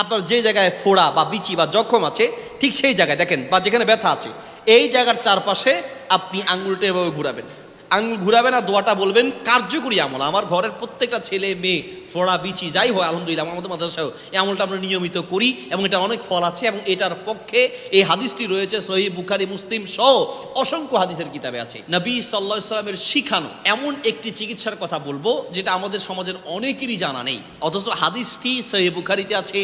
আপনার যে জায়গায় ফোড়া বা বিচি বা জখম আছে, ঠিক সেই জায়গায় দেখেন বা যেখানে ব্যথা আছে, এই জায়গার চারপাশে আপনি আঙুলটা এভাবে ঘুরাবেন। আঙুল ঘুরাবেন না, দোয়াটা বলবেন, কার্যকরী আমল। আমার ঘরের প্রত্যেকটা ছেলে, মেয়ে, ফোড়া, বিচি, যাই হয় আলহামদুলিল্লাহ, আমাদের মাদ্রাসায় এই আমলটা আমরা নিয়মিত করি এবং এটা অনেক ফল আছে এবং এটার পক্ষে এই হাদিসটি রয়েছে সহি বুখারি, মুসলিম সহ অসংখ্য হাদিসের কিতাবে আছে। নবী সাল্লাহ সাল্লামের শিখানো এমন একটি চিকিৎসার কথা বলব, যেটা আমাদের সমাজের অনেকেরই জানা নেই। অথচ হাদিসটি সহি বুখারিতে আছে,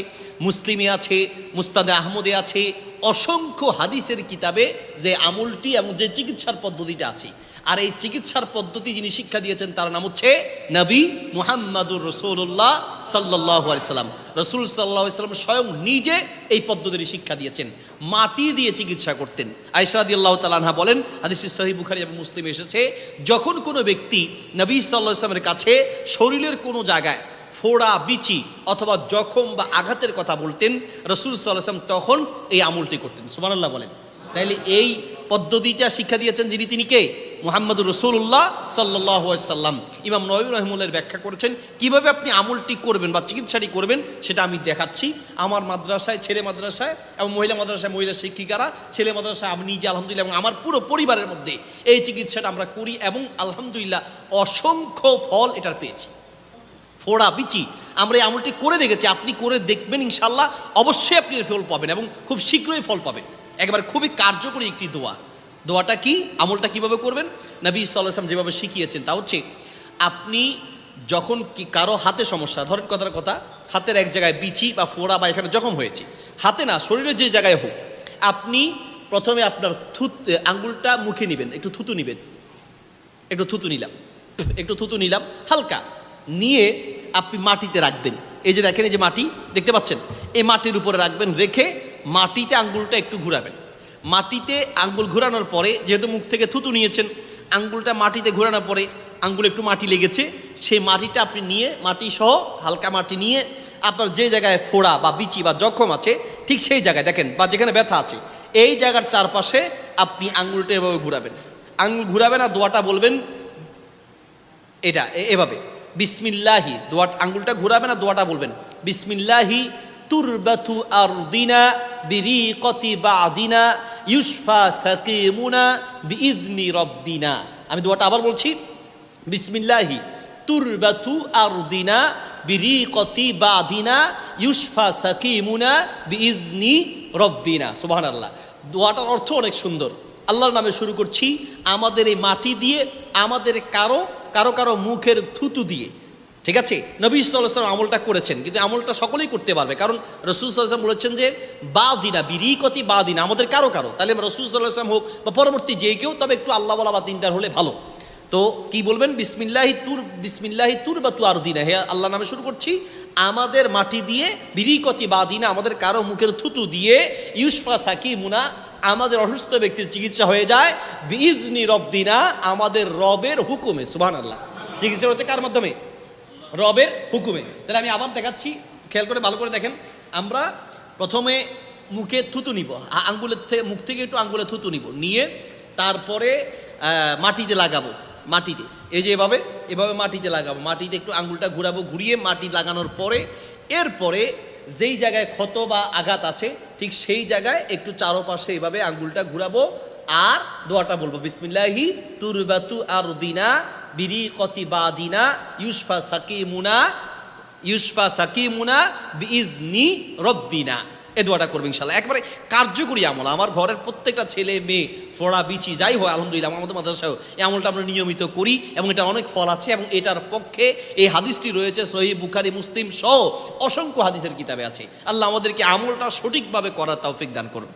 মুসলিমে আছে, মুস্তাদে আহমদে আছে, অসংখ্য হাদিসের কিতাবে যে আমলটি এবং যে চিকিৎসার পদ্ধতিটা আছে। আর এই চিকিৎসার পদ্ধতি যিনি শিক্ষা দিয়েছেন, তার নাম হচ্ছে নবী মুহাম্মাদুর রসুল্লাহ সাল্লাহ সাল্লাম। রসুল সাল্লাহ সাল্লাম স্বয়ং নিজে এই পদ্ধতির শিক্ষা দিয়েছেন। মাটি দিয়ে চিকিৎসা করতেন। আয়সাদি আল্লাহ তালাহা বলেন হাদিস সহি বুখারি এবং মুসলিম এসেছে, যখন কোনো ব্যক্তি নবী সাল্লাহ ইসলামের কাছে শরীরের কোনো জায়গায় ফোড়া, বিচি অথবা জখম বা আঘাতের কথা বলতেন, রসুল সাল্লাম তখন এই আমলটি করতেন। সুমানাল্লাহ বলেন। তাইলে এই পদ্ধতিটা শিক্ষা দিয়েছেন যিনি, তিনি কে? মোহাম্মদুর রসুল্লাহ সাল্লাহ সাল্লাম। ইমাম নবী রহমুল্লের ব্যাখ্যা করেছেন, কীভাবে আপনি আমলটি করবেন বা চিকিৎসাটি করবেন সেটা আমি দেখাচ্ছি। আমার মাদ্রাসায়, ছেলে মাদ্রাসায় এবং মহিলা মাদ্রাসায় মহিলা শিক্ষিকারা, ছেলে মাদ্রাসায় আমি নিজে আলহামদুলিল্লাহ এবং আমার পুরো পরিবারের মধ্যে এই চিকিৎসাটা আমরা করি এবং আলহামদুলিল্লাহ অসংখ্য ফল এটার পেয়েছি। ফোড়া, বিচি, আমরা এই আমলটি করে দেখেছি, আপনি করে দেখবেন ইনশাল্লাহ অবশ্যই আপনি ফল পাবেন এবং খুব শীঘ্রই ফল পাবেন। একেবারে খুবই কার্যকরী একটি দোয়া। দোয়াটা কি, আমলটা কীভাবে করবেন? নবী সাল্লাম যেভাবে শিখিয়েছেন, তা হচ্ছে আপনি যখন কি কারও হাতে সমস্যা, ধরেন কথার কথা, হাতের এক জায়গায় বিচি বা ফোড়া বা এখানে জখম হয়েছে, হাতে না শরীরের যে জায়গায় হোক, আপনি প্রথমে আপনার থুত আঙ্গুলটা মুখে নেবেন, একটু থুতু নেবেন, একটু থুতু নিলাম, একটু থুতু নিলাম, হালকা, নিয়ে আপনি মাটিতে রাখবেন, এই যে দেখেন এই যে মাটি, দেখতে পাচ্ছেন, এই মাটির উপরে রাখবেন, রেখে মাটিতে আঙ্গুলটা একটু ঘুরাবেন মাটিতে আঙ্গুল ঘোরানোর পরে, যেহেতু মুখ থেকে থুতু নিয়েছেন, আঙ্গুলটা মাটিতে ঘোরানোর পরে আঙ্গুল একটু মাটি লেগেছে, সেই মাটিটা আপনি নিয়ে, মাটি সহ হালকা মাটি নিয়ে আপনার যে জায়গায় ফোড়া বা বিচি বা জখম আছে, ঠিক সেই জায়গায় দেখেন, বা যেখানে ব্যথা আছে, এই জায়গার চারপাশে আপনি আঙ্গুলটা এভাবে ঘুরাবেন। আঙ্গুল ঘুরাবেন আর দোয়াটা বলবেন, এটা এভাবে, বিসমিল্লাহি দোয়া, আঙ্গুলটা ঘুরাবে না দোয়াটা বলবেন, বিসমিল্লাহি তুরবাতু আরদিনা বিরিকতি বাদিনা, ইউসফা সাকিমুনা বিইذনি রব্বিনা। আমি দোয়াটা আবার বলছি, বিসমিল্লাহি, তুরবাতু আরদিনা, বিরিকতি বাদিনা, ইউসফা সাকিমুনা বিইذনি রব্বিনা। সুবহানাল্লাহ। দোয়াটার অর্থ অনেক সুন্দর। আল্লাহর নামে শুরু করছি, আমাদের এই মাটি দিয়ে, আমাদের কারও কারও কারও মুখের থুতু দিয়ে। ঠিক আছে? নবী সাল্লাম আমলটা করেছেন, কিন্তু আমলটা সকলেই করতে পারবে। কারণ রসুল সাল্লাম বলেছেন যে বা দিনা বিরিকতি বা দিনা আমাদের কারও কারও। তাহলে রসুল সাল্লাম হোক বা পরবর্তী যে কেউ, তবে একটু আল্লাহ বলা বা দিনদার হলে ভালো। তো কি বলবেন? বিসমিল্লাহি তুর বিসমিল্লাহি তুর বা তু আর দিনা হে আল্লাহ নামে শুরু করছি। আমাদের মাটি দিয়ে বিরিকতি বা দিনা আমাদের কারও মুখের থুতু দিয়ে ইউসফা সাকি মুনা আমাদের অসুস্থ ব্যক্তির চিকিৎসা হয়ে যায়। বিইজনি রব্বিনা আমাদের রবের হুকুমে সুবহান আল্লাহ চিকিৎসা হচ্ছে কার মাধ্যমে? রবের হুকুমে। তাহলে আমি আবার দেখাচ্ছি, খেয়াল করে ভালো করে দেখেন। আমরা প্রথমে মুখে থুতু নিব। আঙ্গুলের থেকে মুখ থেকে একটু আঙ্গুলে থুতু নিব। নিয়ে তারপরে মাটিতে লাগাবো, মাটিতে। এই যে এভাবে এভাবে মাটিতে লাগাবো। মাটিতে একটু আঙ্গুলটা ঘুরাবো, ঘুরিয়ে মাটি লাগানোর পরে, এরপরে যেই জায়গায় ক্ষত বা আঘাত আছে, ঠিক সেই জায়গায় একটু চারোপাশে এভাবে আঙ্গুলটা ঘুরাবো। আর দোয়াটা বলব, বিসমিল্লাহি তুরবাতু আর দিনা বিরি কতি বাদিনা ইউসফা সাকিমুনা ইউসফা সাকিমুনা বিইজনি রব্বিনা এ দোয়াটা করবে ইনশাল্লাহ একবারে কার্যকরী আমল। আমার ঘরের প্রত্যেকটা ছেলে মেয়ে, ফোড়া, বিচি, যাই হয় আলহামদুলিল্লাহ আমাদের মাদ্রাসায় এই আমলটা আমরা নিয়মিত করি এবং এটা অনেক ফল আছে এবং এটার পক্ষে এই হাদিসটি রয়েছে সহি বুখারি, মুসলিম সহ অসংখ্য হাদিসের কিতাবে আছে। আল্লাহ আমাদেরকে আমলটা সঠিকভাবে করার তৌফিক দান করুন।